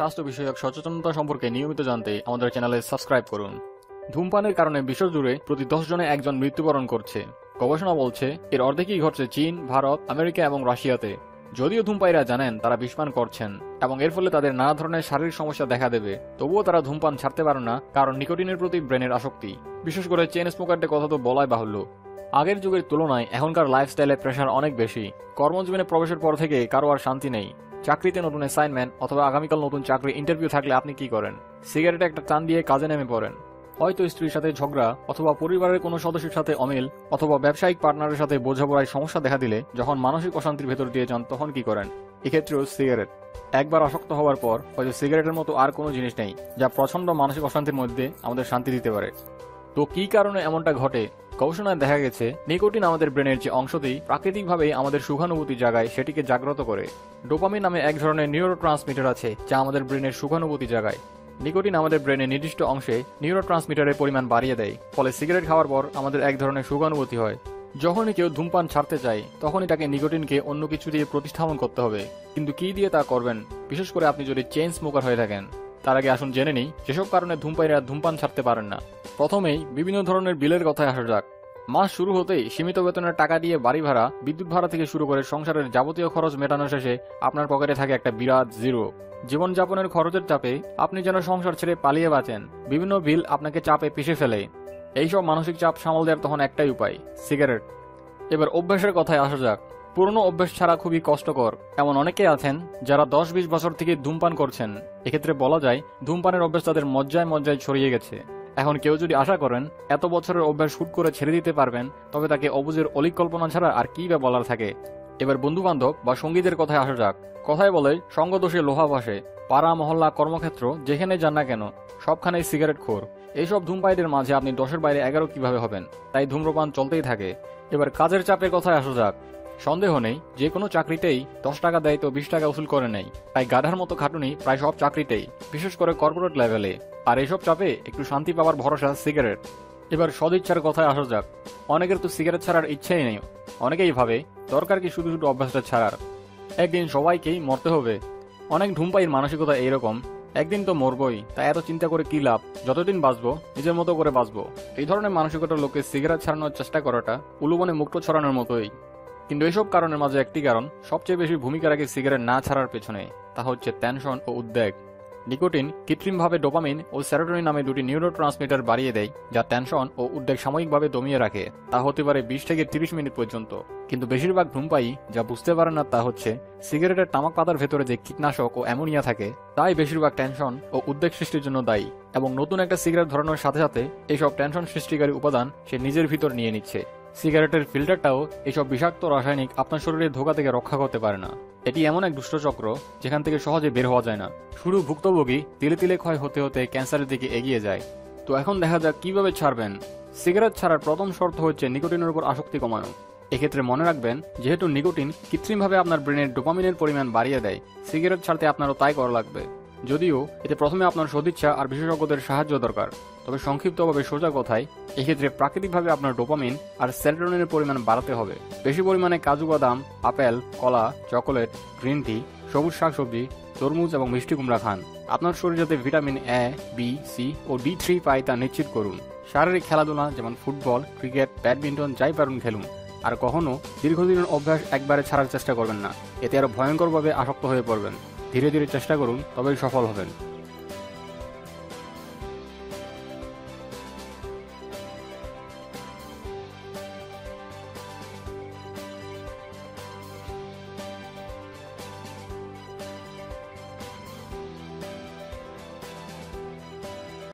স্বাস্থ্য বিষয়ক সচেতনতা সম্পর্কে নিয়মিত জানতে আমাদের চ্যানেলে সাবস্ক্রাইব করুন। ধূমপানের কারণে বিশ্বজুড়ে প্রতি দশ জনে একজন মৃত্যুবরণ করছে। গবেষণা বলছে, এর অর্ধেকই ঘটছে চীন, ভারত, আমেরিকা এবং রাশিয়াতে। যদিও ধূমপায়ীরা জানেন, তারা বিষপান করছেন, এবং এর ফলে তাদের নানা ধরনের শারীরিক সমস্যা দেখা দেবে। তবুও তারা ধূমপান ছাড়তে পারে না, কারণ নিকোটিনের প্রতি ব্রেনের আসক্তি। বিশেষ করে চেন স্মোকারদের কথা তো বলাই বাহুল্য। আগের যুগের তুলনায় এখনকার লাইফস্টাইলে প্রেশার অনেক বেশি। কর্মজীবনে প্রবেশের পর থেকে কারও আর শান্তি নেই। চাকরিতে নতুন অ্যাসাইনমেন্ট অথবা আগামীকাল নতুন চাকরি ইন্টারভিউ থাকলে আপনি কি করেন? সিগারেটে একটা টান দিয়ে কাজে নেমে পড়েন। হয়তো স্ত্রীর সাথে ঝগড়া অথবা পরিবারের কোনো সদস্যের সাথে অমিল অথবা ব্যবসায়িক পার্টনারের সাথে বোঝাপড়ায় সমস্যা দেখা দিলে যখন মানসিক অশান্তির ভেতর দিয়ে যান তখন কি করেন? এক্ষেত্রেও সিগারেট একবার আসক্ত হওয়ার পর হয়তো সিগারেটের মতো আর কোনো জিনিস নেই, যা প্রচণ্ড মানসিক অশান্তির মধ্যে আমাদের শান্তি দিতে পারে। তো কি কারণে এমনটা ঘটে? গবেষণায় দেখা গেছে, নিকোটিন আমাদের ব্রেনের যে অংশতেই প্রাকৃতিকভাবে আমাদের সুখানুভূতি জাগায় সেটিকে জাগ্রত করে। ডোপামিন নামে এক ধরনের নিউরো ট্রান্সমিটার আছে, যা আমাদের ব্রেনের সুখানুভূতি জাগায়। নিকোটিন আমাদের ব্রেনের নির্দিষ্ট অংশে নিউরো ট্রান্সমিটারের পরিমাণ বাড়িয়ে দেয়, ফলে সিগারেট খাওয়ার পর আমাদের এক ধরনের সুখানুভূতি হয়। যখনই কেউ ধূমপান ছাড়তে চায়, তখনই তাকে নিকোটিনকে অন্য কিছু দিয়ে প্রতিস্থাপন করতে হবে। কিন্তু কি দিয়ে তা করবেন? বিশেষ করে আপনি যদি চেইন স্মোকার হয়ে থাকেন, তার আগে আসুন জেনে নিই, যেসব কারণে ধূমপায়ীরা ধূমপান ছাড়তে পারেন না। প্রথমেই বিভিন্ন ধরনের বিলের কথায় আসা যাক। মাস শুরু হতেই সীমিত বেতনের টাকা দিয়ে বাড়ি ভাড়া, বিদ্যুৎ ভাড়া থেকে শুরু করে সংসারের যাবতীয় খরচ মেটানো শেষে আপনার পকেটে থাকে একটা বিরাট জিরো। জীবনযাপনের খরচের চাপে আপনি যেন সংসার ছেড়ে পালিয়ে বাঁচেন, বিভিন্ন বিল আপনাকে চাপে পিষে ফেলে। এইসব মানসিক চাপ সামাল দেওয়ার তখন একটাই উপায়, সিগারেট। এবার অভ্যাসের কথায় আসা যাক। পুরনো অভ্যাস ছাড়া খুবই কষ্টকর। এমন অনেকে আছেন যারা দশ বিশ বছর থেকে ধূমপান করছেন। এক্ষেত্রে বলা যায়, ধূমপানের অভ্যাস তাদের মজ্জায় মজ্জায় ছড়িয়ে গেছে। এখন কেউ যদি আশা করেন, এত বছরের অভ্যাস শুট করে ছেড়ে দিতে পারবেন, তবে তাকে অবুজের অলিক কল্পনা ছাড়া আর কি বা বলার থাকে? এবার বন্ধু বান্ধব বা সঙ্গীদের কথায় আসা যাক। কথায় বলে, সঙ্গদোষে লোহা ভাসে। পাড়া, মহল্লা, কর্মক্ষেত্র, যেখানে যান না কেন, সবখানেই সিগারেট খোর। এইসব ধূমপাইদের মাঝে আপনি দশের বাইরে এগারো কীভাবে হবেন? তাই ধূম্রপান চলতেই থাকে। এবার কাজের চাপের কথায় আসা যাক। সন্দেহ নেই, যে কোনো চাকরিতেই দশ টাকা দেয় তো বিশ টাকা উসুল করে নেই তাই গাধার মতো খাটুনি প্রায় সব চাকরিতেই, বিশেষ করে কর্পোরেট লেভেলে। আর এইসব চাপে একটু শান্তি পাওয়ার ভরসা সিগারেট। এবার সদিচ্ছার কথায় আসা যাক। অনেকের তো সিগারেট ছাড়ার ইচ্ছেই নেই। অনেকেই ভাবে, দরকার কি শুধু শুধু অভ্যাসটা ছাড়ার। একদিন সবাইকেই মরতে হবে। অনেক ধূমপাইয়ের মানসিকতা এইরকম। একদিন তো মরবই, তাই এত চিন্তা করে কি লাভ? যতদিন বাঁচবো, নিজের মতো করে বাঁচবো। এই ধরনের মানসিকতার লোকে সিগারেট ছাড়ানোর চেষ্টা করাটা উলুবনে মুক্ত ছড়ানোর মতোই। কিন্তু এসব কারণের মাঝে একটি কারণ, সবচেয়ে বেশি ভূমিকা রাখে সিগারেট না ছাড়ার পেছনে, তা হচ্ছে টেনশন ও উদ্বেগ। নিকোটিন কৃত্রিমভাবে ডোপামিন ও স্যারোটোনিন নামে দুটি নিউরো ট্রান্সমিটার বাড়িয়ে দেয়, যা টেনশন ও উদ্বেগ সাময়িকভাবে দমিয়ে রাখে, তা হতে পারে বিশ থেকে তিরিশ মিনিট পর্যন্ত। কিন্তু বেশিরভাগ ধূমপায়ী যা বুঝতে পারে না তা হচ্ছে, সিগারেটের তামাক পাতার ভেতরে যে কীটনাশক ও অ্যামোনিয়া থাকে, তাই বেশিরভাগ টেনশন ও উদ্বেগ সৃষ্টির জন্য দায়ী, এবং নতুন একটা সিগারেট ধরানোর সাথে সাথে এইসব টেনশন সৃষ্টিকারী উপাদান সে নিজের ভিতর নিয়ে নিচ্ছে। সিগারেটের ফিল্টারটাও এসব বিষাক্ত রাসায়নিক আপনার শরীরের ধোকা থেকে রক্ষা করতে পারে না। এটি এমন এক দুষ্টচক্র যেখান থেকে সহজে বের হওয়া যায় না। শুরু ভুক্তভোগী তিলে তিলে ক্ষয় হতে হতে ক্যান্সারের দিকে এগিয়ে যায়। তো এখন দেখা যাক কীভাবে ছাড়বেন। সিগারেট ছাড়ার প্রথম শর্ত হচ্ছে নিকোটিনের উপর আসক্তি কমানো। এক্ষেত্রে মনে রাখবেন, যেহেতু নিকোটিন কৃত্রিমভাবে আপনার ব্রেনের ডোপামিনের পরিমাণ বাড়িয়ে দেয়, সিগারেট ছাড়তে আপনারও তাই করা লাগবে। যদিও এতে প্রথমে আপনার সদিচ্ছা আর বিশেষজ্ঞদের সাহায্য দরকার। তবে সংক্ষিপ্তভাবে সোজা কথায়, এক্ষেত্রে প্রাকৃতিকভাবে আপনার ডোপামিন আর সেরোটোনিনের পরিমাণ বাড়াতে হবে। বেশি পরিমাণে কাজু বাদাম, আপেল, কলা, চকোলেট, গ্রিন টি, সবুজ শাকসবজি, তরমুজ এবং মিষ্টি কুমড়া খান। আপনার শরীর যাতে ভিটামিন এ বি সি ও ডি থ্রি পায় তা নিশ্চিত করুন। শারীরিক খেলাধুলা যেমন ফুটবল, ক্রিকেট, ব্যাডমিন্টন, যাই পারুন খেলুন। আর কখনো দীর্ঘদিনের অভ্যাস একবারে ছাড়ার চেষ্টা করবেন না। এতে আরও ভয়ঙ্করভাবে আসক্ত হয়ে পড়বেন। ধীরে ধীরে চেষ্টা করুন তবেই সফল হবেন।